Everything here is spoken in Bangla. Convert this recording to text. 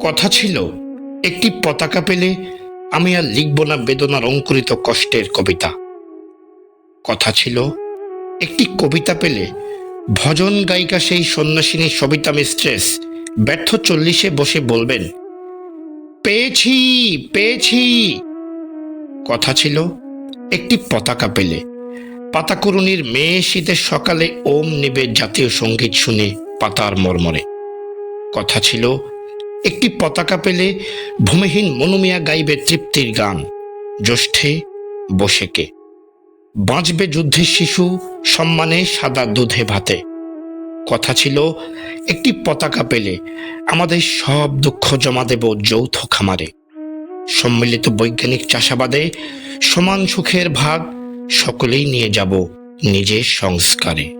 কথা ছিল, একটি পতাকা পেলে আমি আর লিখব না বেদনার অঙ্কুরিত কষ্টের কবিতা। কথা ছিল, একটি কবিতা পেলে ভজন গায়িকা সেই সন্ন্যাসিনী সবিতা মিস্ট্রেস ব্যর্থ চল্লিশে বসে বলবেন, পেয়েছি পেয়েছি। কথা ছিল, একটি পতাকা পেলে পাতাকুরুনির মেয়ে শীতের সকালে ওম নিবে জাতীয় সংগীত শুনে পাতার মর্মরে। কথা ছিল একটি পতাকা পেলে ভূমিহীন মনুমিয়া গাইবে তৃপ্তির গান। জ্যৈষ্ঠে বসেকে। বাঁচবে যুদ্ধের শিশু সম্মানে সাদা দুধে ভাতে। কথা ছিল, একটি পতাকা পেলে আমাদের সব দুঃখ জমা দেব যৌথ খামারে। সম্মিলিত বৈজ্ঞানিক চাষাবাদে সমান সুখের ভাগ সকলেই নিয়ে যাব নিজের সংস্কারে।